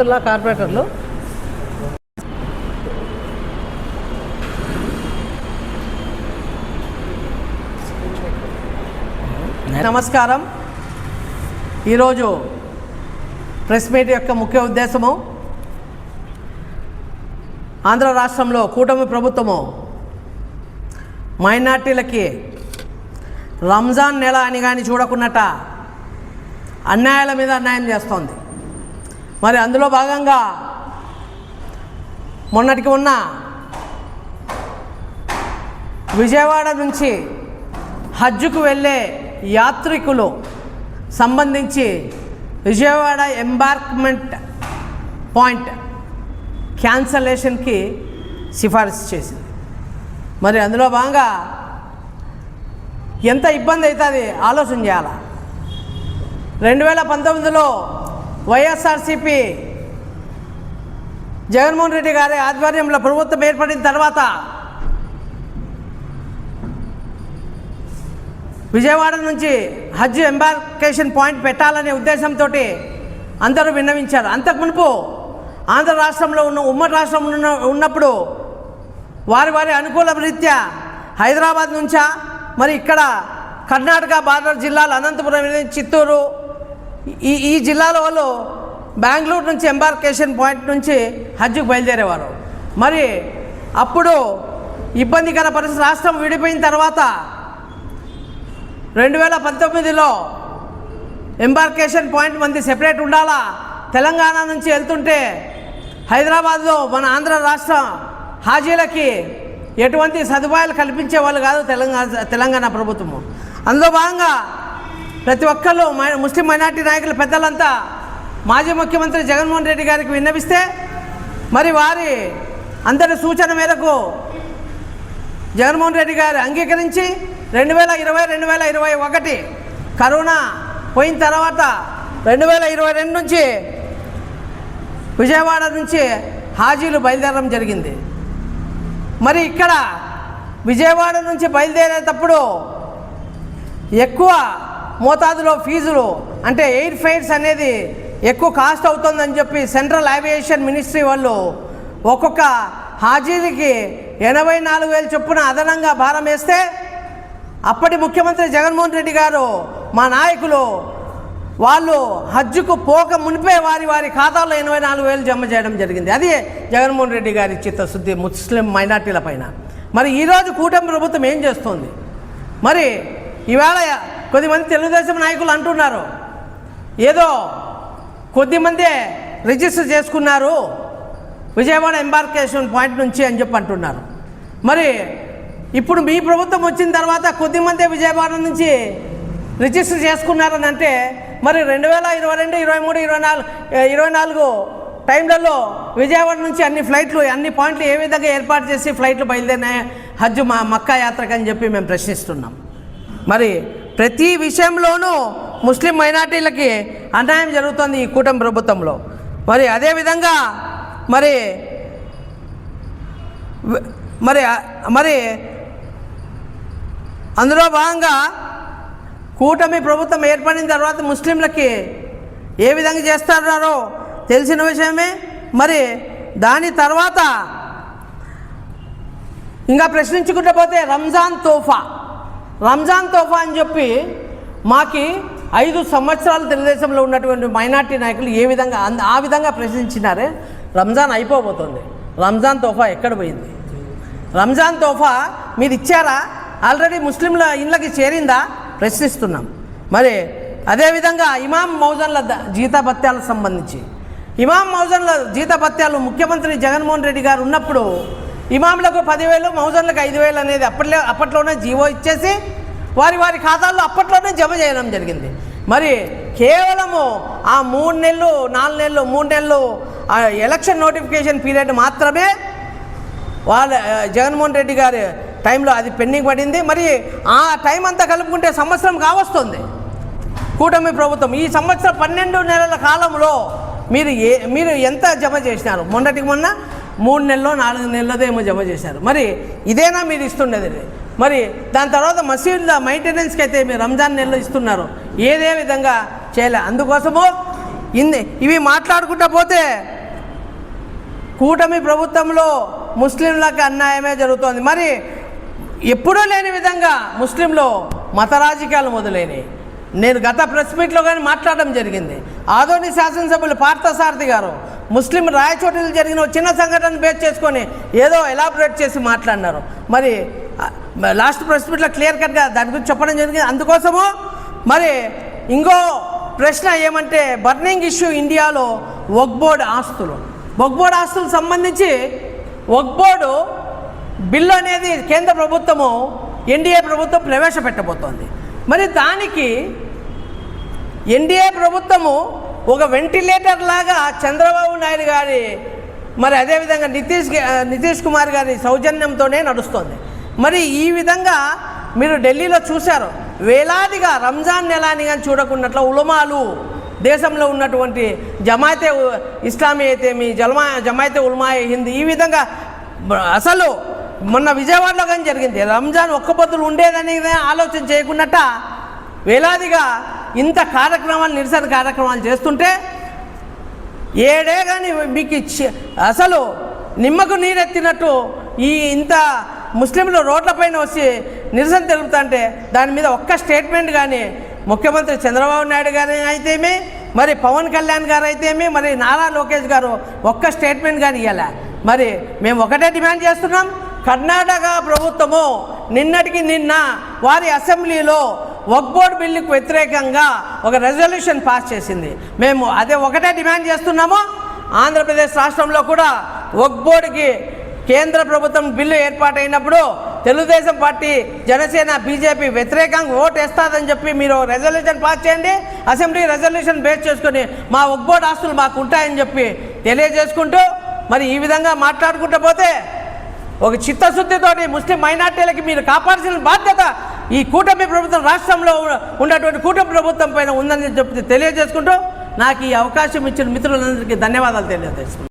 అదృష్టవంతుల కార్పొరేటర్లు. నమస్కారం. ఈరోజు ప్రెస్ మీట్ యొక్క ముఖ్య ఉద్దేశము ఆంధ్ర రాష్ట్రంలో కూటమి ప్రభుత్వము మైనార్టీలకి రంజాన్ నెల అని కానీ చూడకున్నట అన్యాయాల మీద అన్యాయం చేస్తోంది. మరి అందులో భాగంగా మొన్నటికి ఉన్న విజయవాడ నుంచి హజ్జుకు వెళ్ళే యాత్రికులు సంబంధించి విజయవాడ ఎంబార్క్మెంట్ పాయింట్ క్యాన్సలేషన్కి సిఫారసు చేసింది. మరి అందులో భాగంగా ఎంత ఇబ్బంది అవుతుంది? ఆలోచన చేయాలా? రెండు వేల పంతొమ్మిదిలో వైఎస్ఆర్సిపి జగన్మోహన్ రెడ్డి గారి ఆధ్వర్యంలో ప్రభుత్వం ఏర్పడిన తర్వాత విజయవాడ నుంచి హజ్ ఎంబార్కేషన్ పాయింట్ పెట్టాలనే ఉద్దేశంతో అందరూ విన్నవించారు. అంతకు మునుపు ఆంధ్ర రాష్ట్రంలో ఉన్న ఉమ్మడి రాష్ట్రం ఉన్న ఉన్నప్పుడు వారి వారి అనుకూల రీత్యా హైదరాబాద్ నుంచా మరి ఇక్కడ కర్ణాటక బార్డర్ జిల్లాలు అనంతపురం చిత్తూరు ఈ ఈ జిల్లాల వాళ్ళు బెంగళూరు నుంచి ఎంబార్కేషన్ పాయింట్ నుంచి హజ్కు బయలుదేరేవారు. మరి అప్పుడు ఇబ్బందికర పరిస్థితి రాష్ట్రం విడిపోయిన తర్వాత రెండు వేల పంతొమ్మిదిలో ఎంబార్కేషన్ పాయింట్ మంది సెపరేట్ ఉండాలా? తెలంగాణ నుంచి వెళ్తుంటే హైదరాబాద్లో మన ఆంధ్ర రాష్ట్ర హాజీలకి ఎటువంటి సదుపాయాలు కల్పించే వాళ్ళు కాదు తెలంగాణ తెలంగాణ ప్రభుత్వము. అందులో భాగంగా ప్రతి ఒక్కళ్ళు మై- ముస్లిం మైనార్టీ నాయకులు పెద్దలంతా మాజీ ముఖ్యమంత్రి జగన్మోహన్ రెడ్డి గారికి విన్నవిస్తే మరి వారి అందరి సూచన మేరకు జగన్మోహన్ రెడ్డి గారు అంగీకరించి రెండు వేల ఇరవై రెండు వేల ఇరవై ఒకటి కరోనా పోయిన తర్వాత రెండు వేల ఇరవై రెండు నుంచి విజయవాడ నుంచి హాజీలు బయలుదేరడం జరిగింది. మరి ఇక్కడ విజయవాడ నుంచి బయలుదేరేటప్పుడు ఎక్కువ మోతాదులో ఫీజులు అంటే ఎయిర్ ఫైర్స్ అనేది ఎక్కువ కాస్ట్ అవుతుందని చెప్పి సెంట్రల్ ఏవియేషన్ మినిస్ట్రీ వాళ్ళు ఒక్కొక్క హాజీలకి ఎనభై నాలుగు వేలు చొప్పున అదనంగా భారం వేస్తే అప్పటి ముఖ్యమంత్రి జగన్మోహన్ రెడ్డి గారు మా నాయకులు వాళ్ళు హజ్జుకు పోక మునిపే వారి వారి ఖాతాలో ఎనభై నాలుగు వేలు జమ చేయడం జరిగింది. అది జగన్మోహన్ రెడ్డి గారి చిత్తశుద్ధి ముస్లిం మైనార్టీల పైన. మరి ఈరోజు కూటమి ప్రభుత్వం ఏం చేస్తుంది? మరి ఈవేళ కొద్దిమంది తెలుగుదేశం నాయకులు అంటున్నారు. ఏదో కొద్దిమందే రిజిస్టర్ చేసుకున్నారు. విజయవాడ ఎంబార్కేషన్ పాయింట్ నుంచి అని చెప్పి అంటున్నారు. మరి ఇప్పుడు మీ ప్రభుత్వం వచ్చిన తర్వాత కొద్దిమందే విజయవాడ నుంచి రిజిస్టర్ చేసుకున్నారని అంటే మరి రెండు వేల ఇరవై రెండు ఇరవై మూడు ఇరవై నాలుగు ఇరవై నాలుగు టైంలలో విజయవాడ నుంచి అన్ని ఫ్లైట్లు అన్ని పాయింట్లు ఏ విధంగా ఏర్పాటు చేసి ఫ్లైట్లు బయలుదేరినాయి? హజ్ మా మక్కా యాత్రకు అని చెప్పి మేము ప్రశ్నిస్తున్నాం. మరి ప్రతి విషయంలోనూ ముస్లిం మైనార్టీలకి అన్యాయం జరుగుతుంది ఈ కూటమి ప్రభుత్వంలో. మరి అదేవిధంగా మరి మరి మరి అందులో భాగంగా కూటమి ప్రభుత్వం ఏర్పడిన తర్వాత ముస్లింలకి ఏ విధంగా చేస్తున్నారో తెలిసిన విషయమే. మరి దాని తర్వాత ఇంకా ప్రశ్నించుకుంటూ పోతే రంజాన్ తోఫా. రంజాన్ తోఫా అని చెప్పి మాకి ఐదు సంవత్సరాలు తెలుగుదేశంలో ఉన్నటువంటి మైనార్టీ నాయకులు ఏ విధంగా అంద- ఆ విధంగా ప్రశ్నించినారే? రంజాన్ అయిపోబోతుంది. రంజాన్ తోఫా ఎక్కడ పోయింది? రంజాన్ తోఫా మీరు ఇచ్చారా? ఆల్రెడీ ముస్లింల ఇళ్ళకి చేరిందా? ప్రశ్నిస్తున్నాం. మరి అదేవిధంగా ఇమాం మౌజన్ల ద- జీతభత్యాలకు సంబంధించి. ఇమాం మౌజన్ల జీతభత్యాలు ముఖ్యమంత్రి జగన్మోహన్ రెడ్డి గారు ఉన్నప్పుడు ఇమాములకు పదివేలు మౌజన్లకు ఐదు వేలు అనేది అప్పట్లో అప్పట్లోనే జీవో ఇచ్చేసి వారి వారి ఖాతాల్లో అప్పట్లోనే జమ చేయడం జరిగింది. మరి కేవలము ఆ మూడు నెలలు నాలుగు నెలలు మూడు నెలలు ఆ ఎలక్షన్ నోటిఫికేషన్ పీరియడ్ మాత్రమే వాళ్ళ జగన్మోహన్ రెడ్డి గారి టైంలో అది పెండింగ్ పడింది. మరి ఆ టైం అంతా కలుపుకుంటే సంవత్సరం కావస్తుంది. కూటమి ప్రభుత్వం ఈ సంవత్సరం పన్నెండు నెలల కాలంలో మీరు ఏ మీరు ఎంత జమ చేసినారు? మొన్నటికి మొన్న మూడు నెలలో నాలుగు నెలలదేమో ఏమో జమ చేశారు. మరి ఇదేనా మీరు ఇస్తుండేది మరి దాని తర్వాత మసీదుల మెయింటెనెన్స్కి అయితే మీరు రంజాన్ నెలలో ఇస్తున్నారు. ఏదే విధంగా చేయలే? అందుకోసము ఇన్ని ఇవి మాట్లాడుకుంటా పోతే కూటమి ప్రభుత్వంలో ముస్లింలకు అన్యాయమే జరుగుతోంది. మరి ఎప్పుడూ లేని విధంగా ముస్లింలో మత రాజకీయాలు మొదలైనవి నేను గత ప్రెస్ మీట్లో కానీ మాట్లాడడం జరిగింది. ఆదోని శాసనసభ్యులు పార్థసారథి గారు ముస్లిం రాయచోటలు జరిగిన చిన్న సంఘటన బేస్ చేసుకొని ఏదో ఎలాబరేట్ చేసి మాట్లాడినారు. మరి లాస్ట్ ప్రెస్ మీట్లో క్లియర్ కట్గా దాని గురించి చెప్పడం జరిగింది. అందుకోసము మరి ఇంకో ప్రశ్న ఏమంటే బర్నింగ్ ఇష్యూ ఇండియాలో వక్బోర్డ్ ఆస్తులు. వక్బోర్డ్ ఆస్తులకు సంబంధించి వక్బోర్డు బిల్లు అనేది కేంద్ర ప్రభుత్వము ఎన్డీఏ ప్రభుత్వం ప్రవేశపెట్టబోతోంది. మరి దానికి ఎన్డీఏ ప్రభుత్వము ఒక వెంటిలేటర్ లాగా చంద్రబాబు నాయుడు గారి మరి అదేవిధంగా నితీష్ నితీష్ కుమార్ గారి సౌజన్యంతోనే నడుస్తుంది. మరి ఈ విధంగా మీరు ఢిల్లీలో చూశారు వేలాదిగా రంజాన్ నెలాని కానీ చూడకున్నట్లు ఉలమాలు దేశంలో ఉన్నటువంటి జమాయితే ఇస్లామీ ఇస్లామీ అయితేమి జలమా జమాయితే ఉలమా హిందీ ఈ విధంగా అసలు మొన్న విజయవాడలో కానీ జరిగింది. రంజాన్ ఒక్క పొద్దులు ఉండేదని ఆలోచన చేయకున్నట్ట వేలాదిగా ఇంత కార్యక్రమాలు నిరసన కార్యక్రమాలు చేస్తుంటే ఏడే కానీ మీకు ఇచ్చి- అసలు నిమ్మకు నీరెత్తినట్టు ఈ ఇంత ముస్లింలు రోడ్లపైన వచ్చి నిరసన తెలుపుతుంటే దాని మీద ఒక్క స్టేట్మెంట్ కానీ ముఖ్యమంత్రి చంద్రబాబు నాయుడు గారు అయితేమి మరి పవన్ కళ్యాణ్ గారు అయితేమి మరి నారా లోకేష్ గారు ఒక్క స్టేట్మెంట్ కానీ ఇవ్వాల మరి మేము ఒకటే డిమాండ్ చేస్తున్నాం కర్ణాటక ప్రభుత్వము నిన్నటికి నిన్న వారి అసెంబ్లీలో వక్ బోర్డ్ బిల్లుకు వ్యతిరేకంగా ఒక రెజల్యూషన్ పాస్ చేసింది. మేము అదే ఒకటే డిమాండ్ చేస్తున్నాము. ఆంధ్రప్రదేశ్ రాష్ట్రంలో కూడా వక్ బోర్డుకి కేంద్ర ప్రభుత్వం బిల్లు ఏర్పాటైనప్పుడు తెలుగుదేశం పార్టీ జనసేన బీజేపీ వ్యతిరేకంగా ఓటు వేస్తాదని చెప్పి మీరు రెజల్యూషన్ పాస్ చేయండి. అసెంబ్లీ రెజల్యూషన్ బేస్ చేసుకొని మా వక్బోర్డ్ ఆస్తులు మాకు ఉంటాయని చెప్పి తెలియజేసుకుంటూ మరి ఈ విధంగా మాట్లాడుకుంటూ పోతే ఒక చిత్తశుద్ధితోటి ముస్లిం మైనార్టీలకి మీరు కాపాడాల్సిన బాధ్యత ఈ కూటమి ప్రభుత్వం రాష్ట్రంలో ఉన్నటువంటి కూటమి ప్రభుత్వం పైన ఉందని చెప్పి తెలియజేసుకుంటూ నాకు ఈ అవకాశం ఇచ్చిన మిత్రులందరికీ ధన్యవాదాలు తెలియజేసుకుంటాను